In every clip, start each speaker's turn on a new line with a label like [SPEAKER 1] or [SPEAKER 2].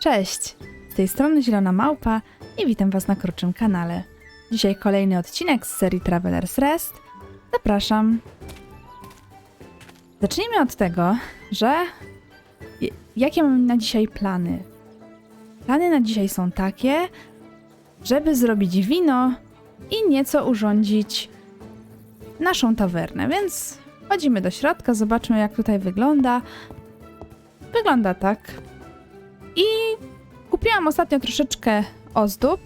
[SPEAKER 1] Cześć! Z tej strony Zielona Małpa i witam Was na krótszym kanale. Dzisiaj kolejny odcinek z serii Travelers Rest. Zapraszam. Zacznijmy od tego, że jakie mam na dzisiaj plany? Plany na dzisiaj są takie, żeby zrobić wino i nieco urządzić naszą tawernę, więc chodzimy do środka, zobaczmy jak tutaj wygląda. Wygląda tak. I kupiłam ostatnio troszeczkę ozdób.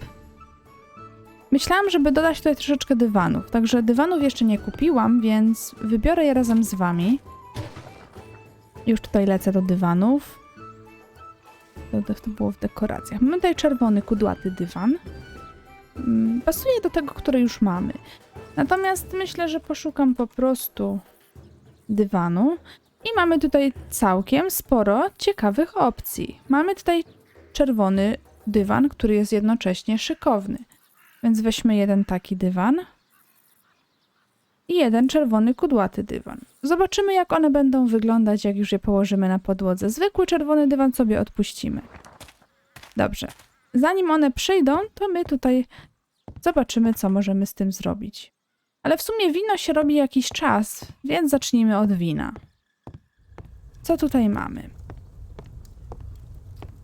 [SPEAKER 1] Myślałam, żeby dodać tutaj troszeczkę dywanów, także dywanów jeszcze nie kupiłam, więc wybiorę je razem z wami. Już tutaj lecę do dywanów. To, to było w dekoracjach. Mamy tutaj czerwony, kudłaty dywan. Mm, Pasuje do tego, który już mamy. Natomiast myślę, że poszukam po prostu dywanu. I mamy tutaj całkiem sporo ciekawych opcji. Mamy tutaj czerwony dywan, który jest jednocześnie szykowny. Więc weźmy jeden taki dywan i jeden czerwony kudłaty dywan. Zobaczymy, jak one będą wyglądać, jak już je położymy na podłodze. Zwykły czerwony dywan sobie odpuścimy. Dobrze. Zanim one przyjdą, to my tutaj zobaczymy, co możemy z tym zrobić. Ale w sumie wino się robi jakiś czas, więc zacznijmy od wina. Co tutaj mamy?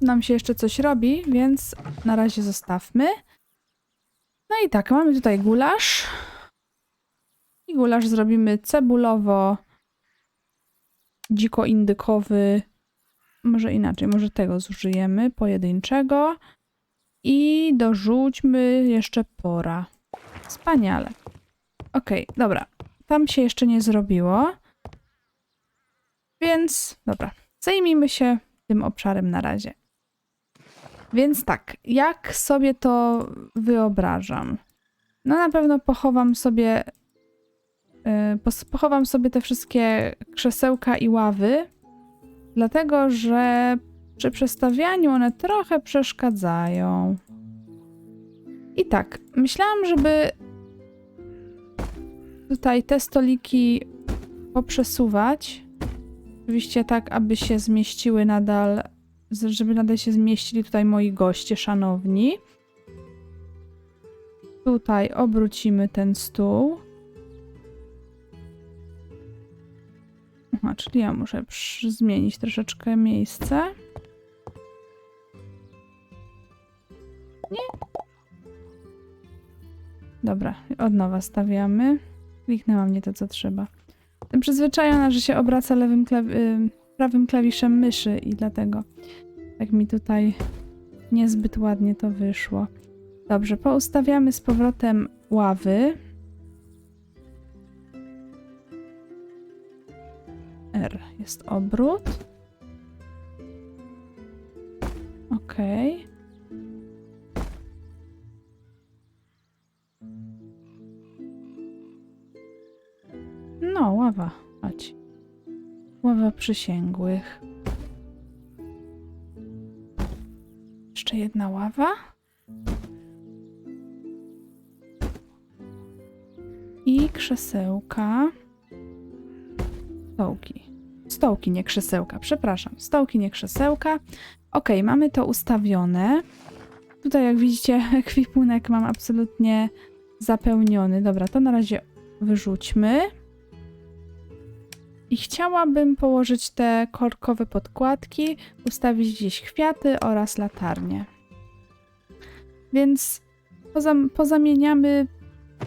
[SPEAKER 1] Nam się jeszcze coś robi, więc na razie zostawmy. No i tak, mamy tutaj gulasz. I gulasz zrobimy cebulowo, dziko-indykowy. Może inaczej, może tego zużyjemy, pojedynczego. I dorzućmy jeszcze pora. Wspaniale. Okej, dobra. Tam się jeszcze nie zrobiło. Więc dobra, zajmijmy się tym obszarem na razie. Więc tak, jak sobie to wyobrażam? No na pewno pochowam sobie pos- pochowam sobie te wszystkie krzesełka i ławy, dlatego że przy przestawianiu one trochę przeszkadzają. I tak, myślałam, żeby tutaj te stoliki poprzesuwać. Oczywiście tak, aby się zmieściły nadal, żeby nadal się zmieścili tutaj moi goście szanowni. Tutaj obrócimy ten stół. Aha, czyli ja muszę zmienić troszeczkę miejsce. Nie. Dobra, od nowa stawiamy. Kliknęłam nie to, co trzeba. Przyzwyczajona, że się obraca lewym klawi- y, prawym klawiszem myszy i dlatego tak mi tutaj niezbyt ładnie to wyszło. Dobrze, poustawiamy z powrotem ławy. R jest obrót. Okej. No, ława. Chodź. Ława przysięgłych. Jeszcze jedna ława. I krzesełka. Stołki. Stołki, nie krzesełka, przepraszam. Stołki, nie krzesełka. Ok, mamy to ustawione. Tutaj, jak widzicie, ekwipunek mam absolutnie zapełniony. Dobra, to na razie wyrzućmy. I chciałabym położyć te korkowe podkładki, ustawić gdzieś kwiaty oraz latarnie. Więc pozam pozamieniamy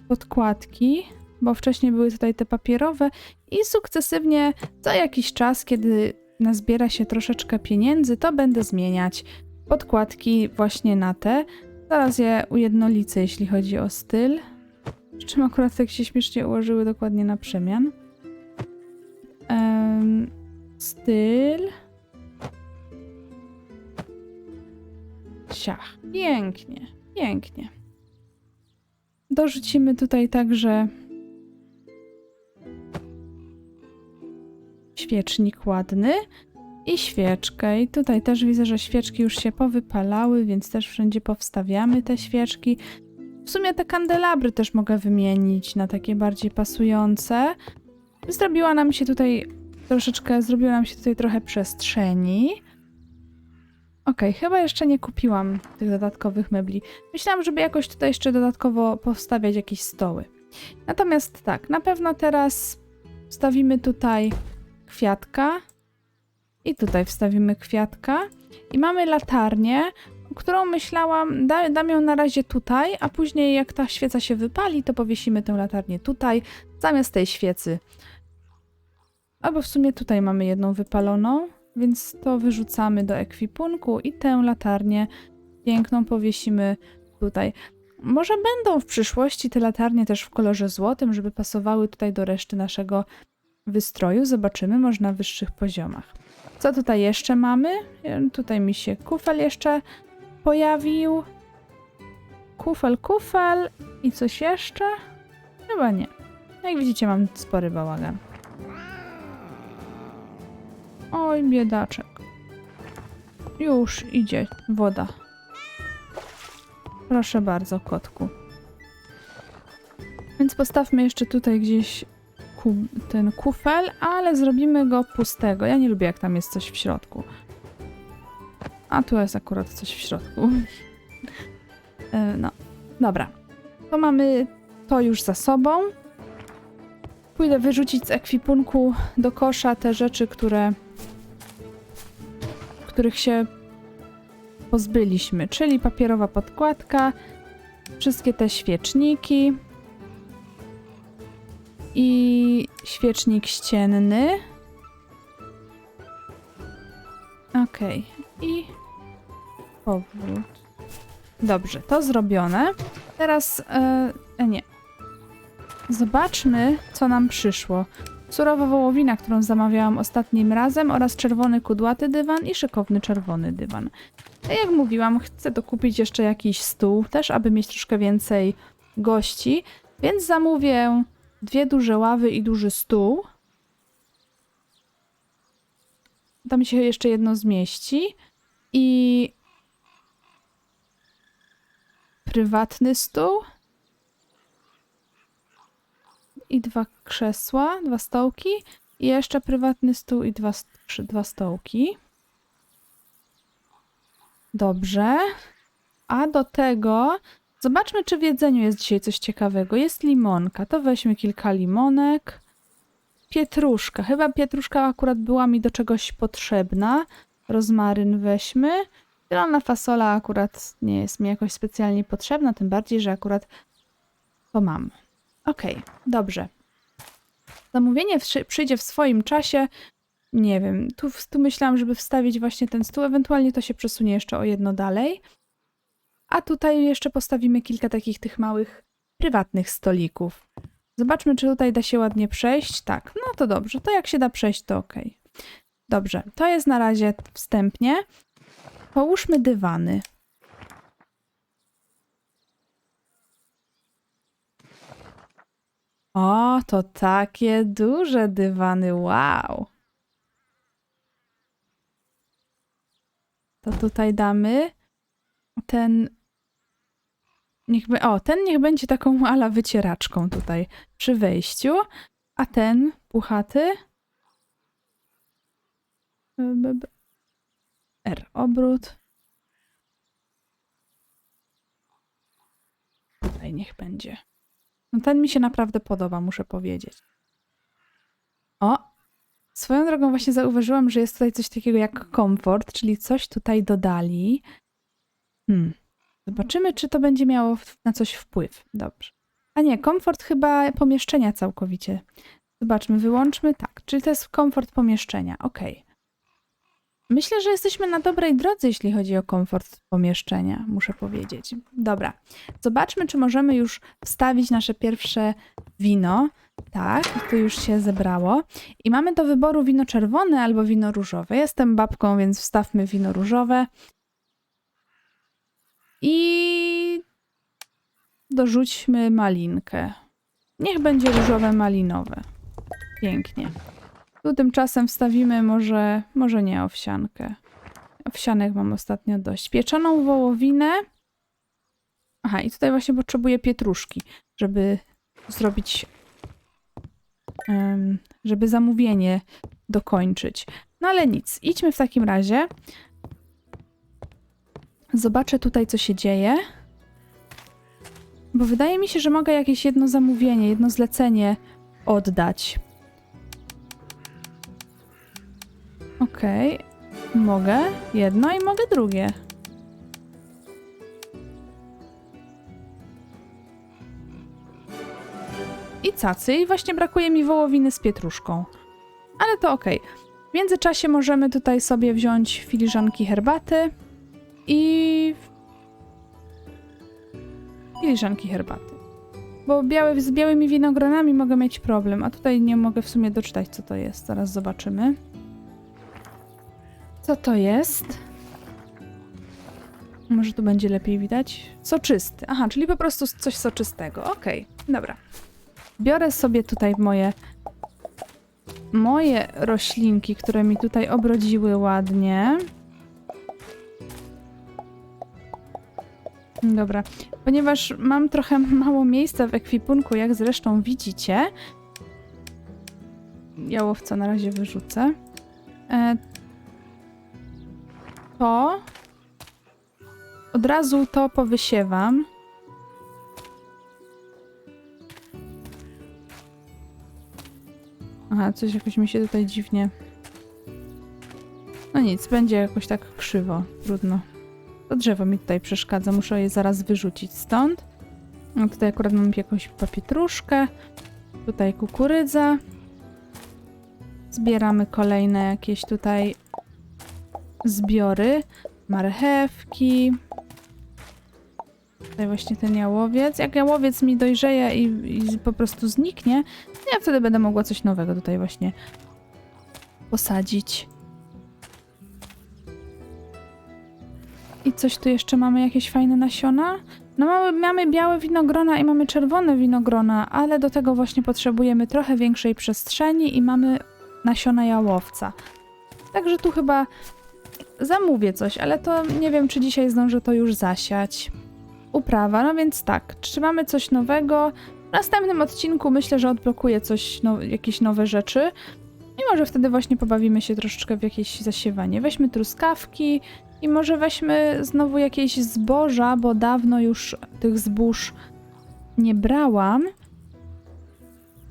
[SPEAKER 1] podkładki, bo wcześniej były tutaj te papierowe i sukcesywnie co jakiś czas, kiedy nazbiera się troszeczkę pieniędzy, to będę zmieniać podkładki właśnie na te. Zaraz je ujednolicę, jeśli chodzi o styl. Przy czym akurat tak się śmiesznie ułożyły dokładnie na przemian. Em, styl. Siach. Pięknie, pięknie. Dorzucimy tutaj także świecznik ładny i świeczkę. I tutaj też widzę, że świeczki już się powypalały, więc też wszędzie powstawiamy te świeczki. W sumie te kandelabry też mogę wymienić na takie bardziej pasujące. Zrobiła nam się tutaj troszeczkę, zrobiło nam się tutaj trochę przestrzeni. Okej, chyba jeszcze nie kupiłam tych dodatkowych mebli. Myślałam, żeby jakoś tutaj jeszcze dodatkowo powstawiać jakieś stoły. Natomiast tak, na pewno teraz wstawimy tutaj kwiatka i tutaj wstawimy kwiatka i mamy latarnię, którą myślałam, da, dam ją na razie tutaj, a później jak ta świeca się wypali, to powiesimy tę latarnię tutaj, zamiast tej świecy. Albo w sumie tutaj mamy jedną wypaloną, więc to wyrzucamy do ekwipunku i tę latarnię piękną powiesimy tutaj. Może będą w przyszłości te latarnie też w kolorze złotym, żeby pasowały tutaj do reszty naszego wystroju. Zobaczymy, może na wyższych poziomach. Co tutaj jeszcze mamy? E, Tutaj mi się kufel jeszcze pojawił. Kufel, kufel i coś jeszcze? Chyba nie. Jak widzicie, mam spory bałagan. Oj, biedaczek. Już idzie woda. Proszę bardzo, kotku. Więc postawmy jeszcze tutaj gdzieś ten kufel, ale zrobimy go pustego. Ja nie lubię, jak tam jest coś w środku. A tu jest akurat coś w środku. E, no, dobra. To mamy to już za sobą. Pójdę wyrzucić z ekwipunku do kosza te rzeczy, które których się pozbyliśmy, czyli papierowa podkładka, wszystkie te świeczniki i świecznik ścienny. Okej, i powrót. Dobrze, to zrobione. Teraz, e, e, nie. Zobaczmy, co nam przyszło. Surowa wołowina, którą zamawiałam ostatnim razem oraz czerwony kudłaty dywan i szykowny czerwony dywan. A jak mówiłam, chcę dokupić jeszcze jakiś stół, też aby mieć troszkę więcej gości, więc zamówię dwie duże ławy i duży stół. Tam się jeszcze jedno zmieści i prywatny stół i dwa krzesła, dwa stołki i jeszcze prywatny stół i dwa, dwa stołki. Dobrze. A do tego zobaczmy, czy w jedzeniu jest dzisiaj coś ciekawego. Jest limonka, to weźmy kilka limonek. Pietruszka. Chyba pietruszka akurat była mi do czegoś potrzebna. Rozmaryn weźmy. Zielona fasola akurat nie jest mi jakoś specjalnie potrzebna, tym bardziej, że akurat to mam. Okej, dobrze. Zamówienie przyjdzie w swoim czasie. Nie wiem, tu, tu myślałam, żeby wstawić właśnie ten stół, ewentualnie to się przesunie jeszcze o jedno dalej. A tutaj jeszcze postawimy kilka takich tych małych, prywatnych stolików. Zobaczmy, czy tutaj da się ładnie przejść. Tak, no to dobrze. To jak się da przejść, to ok. Dobrze, to jest na razie wstępnie. Połóżmy dywany. O, to takie duże dywany, wow. To tutaj damy ten. Niech by, o, ten niech będzie taką ala wycieraczką tutaj przy wejściu, a ten puchaty. R obrót. Tutaj niech będzie. No ten mi się naprawdę podoba, muszę powiedzieć. O! Swoją drogą właśnie zauważyłam, że jest tutaj coś takiego jak komfort, czyli coś tutaj dodali. Hmm. Zobaczymy, czy to będzie miało na coś wpływ. Dobrze. A nie, komfort chyba pomieszczenia całkowicie. Zobaczmy, wyłączmy. Tak, czyli to jest komfort pomieszczenia. Okej. Myślę, że jesteśmy na dobrej drodze, jeśli chodzi o komfort pomieszczenia, muszę powiedzieć. Dobra, zobaczmy, czy możemy już wstawić nasze pierwsze wino. Tak, tu już się zebrało. I mamy do wyboru wino czerwone albo wino różowe. Jestem babką, więc wstawmy wino różowe. I dorzućmy malinkę. Niech będzie różowe malinowe. Pięknie. Tu tymczasem wstawimy może, może nie owsiankę. Owsianek mam ostatnio dość. Pieczoną wołowinę. Aha, i tutaj właśnie potrzebuję pietruszki, żeby zrobić, żeby zamówienie dokończyć. No ale nic, idźmy w takim razie Zobaczę tutaj, co się dzieje. Bo wydaje mi się, że mogę jakieś jedno zamówienie, jedno zlecenie oddać. Okej. Mogę jedno i mogę drugie. I cacy. I właśnie brakuje mi wołowiny z pietruszką. Ale to okej. W międzyczasie możemy tutaj sobie wziąć filiżanki herbaty i filiżanki herbaty. Bo białe, z białymi winogronami mogę mieć problem, a tutaj nie mogę w sumie doczytać, co to jest. Zaraz zobaczymy. Co to jest? Może tu będzie lepiej widać. Soczysty. Aha, czyli po prostu coś soczystego. Okej, dobra. Biorę sobie tutaj moje moje roślinki, które mi tutaj obrodziły ładnie. Dobra, ponieważ mam trochę mało miejsca w ekwipunku, jak zresztą widzicie, jałowca na razie wyrzucę, e, to od razu to powysiewam. Aha, coś jakoś mi się tutaj dziwnie... No nic, będzie jakoś tak krzywo, trudno. To drzewo mi tutaj przeszkadza, muszę je zaraz wyrzucić stąd. No tutaj akurat mam jakąś papietruszkę. Tutaj kukurydza. Zbieramy kolejne jakieś tutaj zbiory. Marchewki. Tutaj właśnie ten jałowiec. Jak jałowiec mi dojrzeje i, i po prostu zniknie, ja wtedy będę mogła coś nowego tutaj właśnie posadzić. I coś tu jeszcze mamy, jakieś fajne nasiona? No mamy, mamy białe winogrona i mamy czerwone winogrona, ale do tego właśnie potrzebujemy trochę większej przestrzeni i mamy nasiona jałowca. Także tu chyba zamówię coś, ale to nie wiem, czy dzisiaj zdążę to już zasiać. Uprawa, no więc tak, czy mamy coś nowego? W następnym odcinku myślę, że odblokuję coś, no, jakieś nowe rzeczy. I może wtedy właśnie pobawimy się troszeczkę w jakieś zasiewanie. Weźmy truskawki i może weźmy znowu jakieś zboża, bo dawno już tych zbóż nie brałam.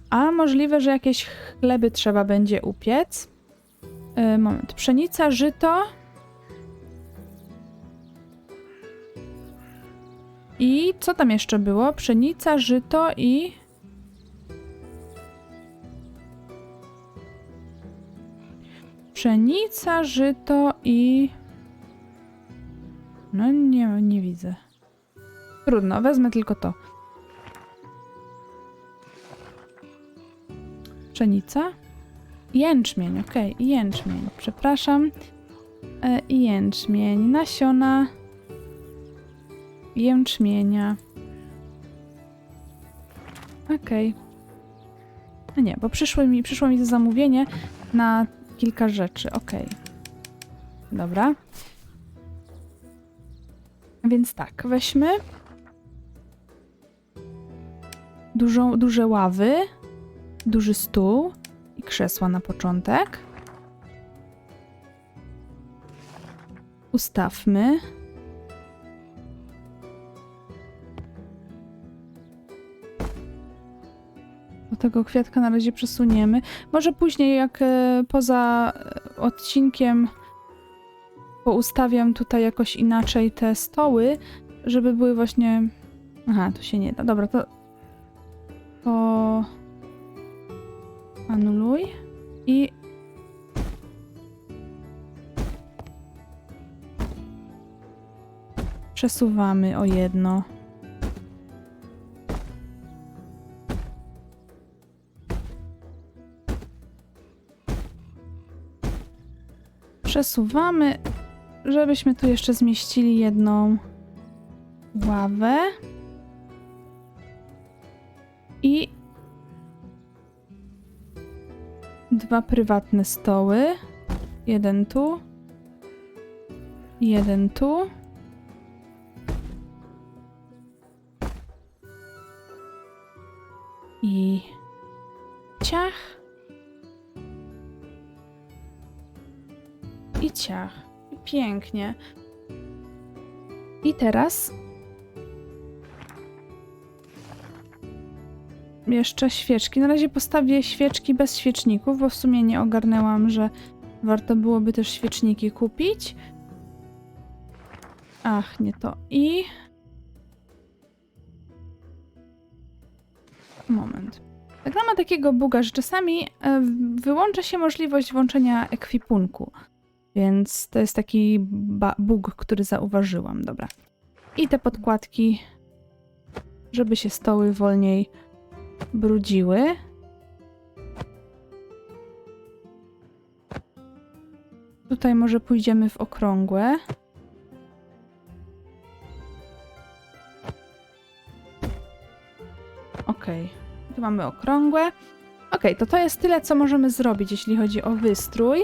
[SPEAKER 1] A możliwe, że jakieś chleby trzeba będzie upiec. Yy, moment. Pszenica, żyto. I co tam jeszcze było? Pszenica, żyto i... Pszenica, żyto i... No nie, nie widzę. Trudno, wezmę tylko to. Pszenica? Jęczmień, okay. jęczmień. Przepraszam. E, jęczmień, nasiona jęczmienia. Okej. Okay. No nie, bo przyszło mi, przyszło mi to zamówienie na kilka rzeczy. Okej. Okay. Dobra. Więc tak, weźmy dużą, duże ławy, duży stół i krzesła na początek. Ustawmy. Tego kwiatka na razie przesuniemy. Może później, jak e, poza e, odcinkiem poustawiam tutaj jakoś inaczej te stoły, żeby były właśnie... Aha, to się nie da. Dobra, to... To... Anuluj. I... Przesuwamy o jedno. Przesuwamy żebyśmy tu jeszcze zmieścili jedną ławę. I dwa prywatne stoły. Jeden tu. Jeden tu. Pięknie. I teraz jeszcze świeczki. Na razie postawię świeczki bez świeczników, bo w sumie nie ogarnęłam, że warto byłoby też świeczniki kupić. Ach, nie to. I. Moment. Tak ma takiego buga, że czasami e, wyłącza się możliwość włączenia ekwipunku. Więc to jest taki bug, który zauważyłam. Dobra. I te podkładki, żeby się stoły wolniej brudziły. Tutaj może pójdziemy w okrągłe. Okej, tu mamy okrągłe. Okej, to to jest tyle, co możemy zrobić, jeśli chodzi o wystrój.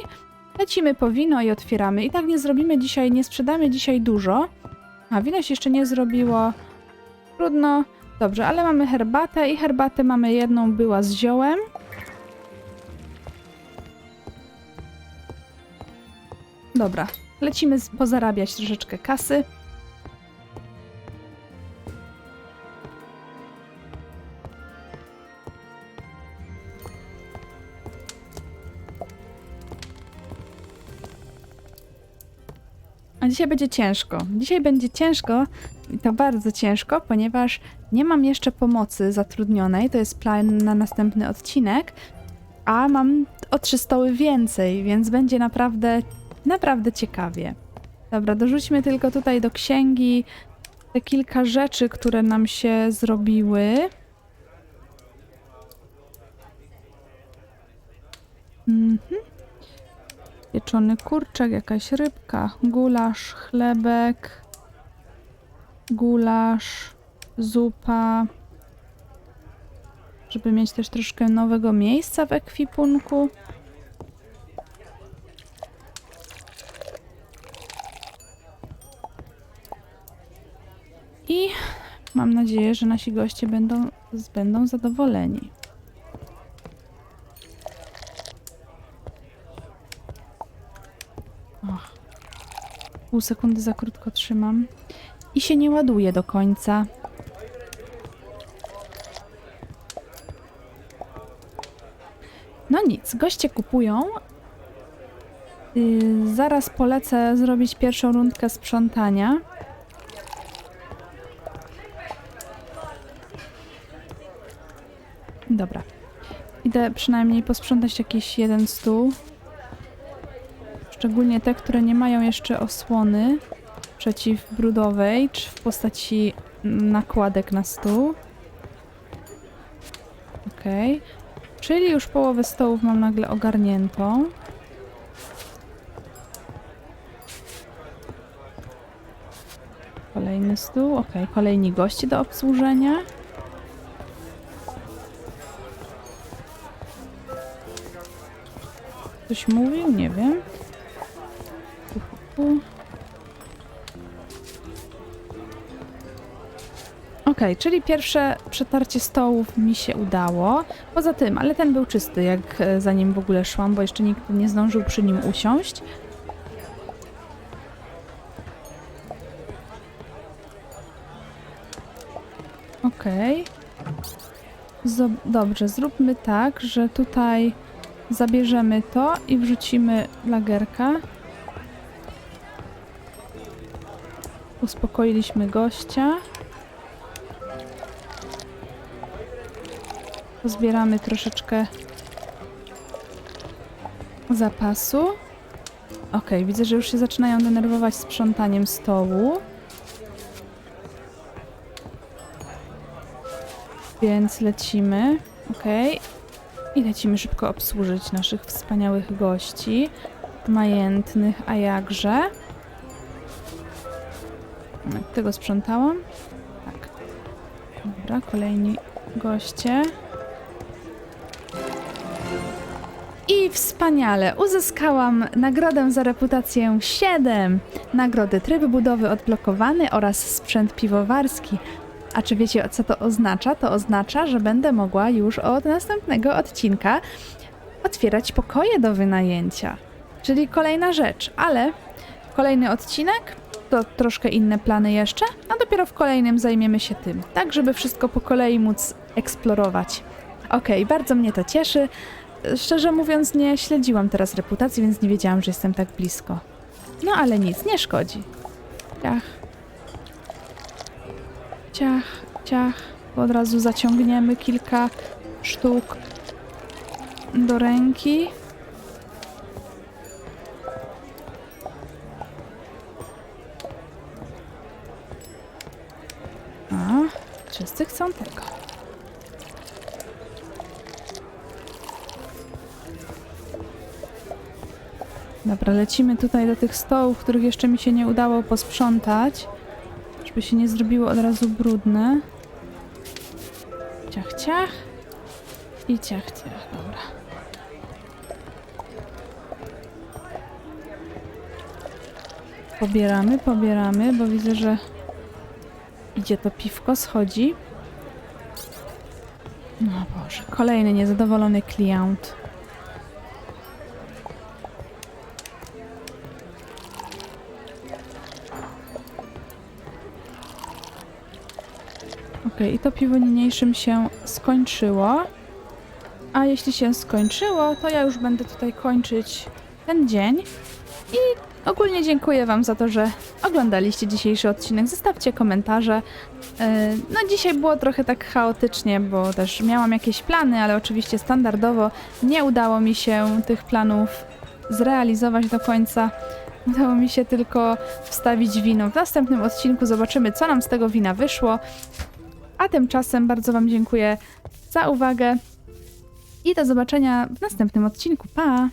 [SPEAKER 1] Lecimy po wino i otwieramy. I tak nie zrobimy dzisiaj, nie sprzedamy dzisiaj dużo. A wino się jeszcze nie zrobiło. Trudno. Dobrze, ale mamy herbatę i herbatę mamy jedną, była z ziołem. Dobra, lecimy pozarabiać troszeczkę kasy. Dzisiaj będzie ciężko. Dzisiaj będzie ciężko i to bardzo ciężko, ponieważ nie mam jeszcze pomocy zatrudnionej. To jest plan na następny odcinek, a mam o trzy stoły więcej, więc będzie naprawdę, naprawdę ciekawie. Dobra, dorzućmy tylko tutaj do księgi te kilka rzeczy, które nam się zrobiły. Mhm. Pieczony kurczak, jakaś rybka, gulasz, chlebek, gulasz, zupa. Żeby mieć też troszkę nowego miejsca w ekwipunku. I mam nadzieję, że nasi goście będą, będą zadowoleni. Pół sekundy za krótko trzymam. I się nie ładuje do końca. No nic, goście kupują. Yy, zaraz polecę zrobić pierwszą rundkę sprzątania. Dobra. Idę przynajmniej posprzątać jakiś jeden stół. Szczególnie te, które nie mają jeszcze osłony przeciwbrudowej, czy w postaci nakładek na stół. Okej. Czyli już połowę stołów mam nagle ogarniętą. Kolejny stół, okej. Kolejni goście do obsłużenia. Coś mówił? Nie wiem. Okej, czyli pierwsze przetarcie stołów mi się udało. Poza tym, ale ten był czysty, jak e, zanim w ogóle szłam, bo jeszcze nikt nie zdążył przy nim usiąść. Okej. Zob- Dobrze, zróbmy tak, że tutaj zabierzemy to i wrzucimy lagerka. Uspokoiliśmy gościa. Pozbieramy troszeczkę zapasu. Ok, widzę, że już się zaczynają denerwować sprzątaniem stołu. Więc lecimy. Ok. I lecimy szybko obsłużyć naszych wspaniałych gości. Majętnych, a jakże. Tego sprzątałam. Tak. Dobra, kolejni goście. I wspaniale, uzyskałam nagrodę za reputację 7. Nagrody tryb budowy odblokowany oraz sprzęt piwowarski. A czy wiecie, co to oznacza? To oznacza, że będę mogła już od następnego odcinka otwierać pokoje do wynajęcia. Czyli kolejna rzecz, ale kolejny odcinek to troszkę inne plany jeszcze, a dopiero w kolejnym zajmiemy się tym, tak żeby wszystko po kolei móc eksplorować. Okej, bardzo mnie to cieszy. Szczerze mówiąc, nie śledziłam teraz reputacji, więc nie wiedziałam, że jestem tak blisko. No ale nic, nie szkodzi. Ciach. Ciach, ciach. Od razu zaciągniemy kilka sztuk do ręki. Wszyscy chcą tego. Dobra, lecimy tutaj do tych stołów, których jeszcze mi się nie udało posprzątać, żeby się nie zrobiło od razu brudne. Ciach, ciach. I ciach, ciach, dobra. Pobieramy, pobieramy, bo widzę, że idzie to piwko, schodzi. No Boże, kolejny niezadowolony klient. Okej, i to piwo niniejszym się skończyło. A jeśli się skończyło, to ja już będę tutaj kończyć ten dzień. I ogólnie dziękuję Wam za to, że oglądaliście dzisiejszy odcinek. Zostawcie komentarze. Yy, No dzisiaj było trochę tak chaotycznie, bo też miałam jakieś plany, ale oczywiście standardowo nie udało mi się tych planów zrealizować do końca. Udało mi się tylko wstawić wino. W następnym odcinku zobaczymy, co nam z tego wina wyszło. A tymczasem bardzo Wam dziękuję za uwagę i do zobaczenia w następnym odcinku. Pa!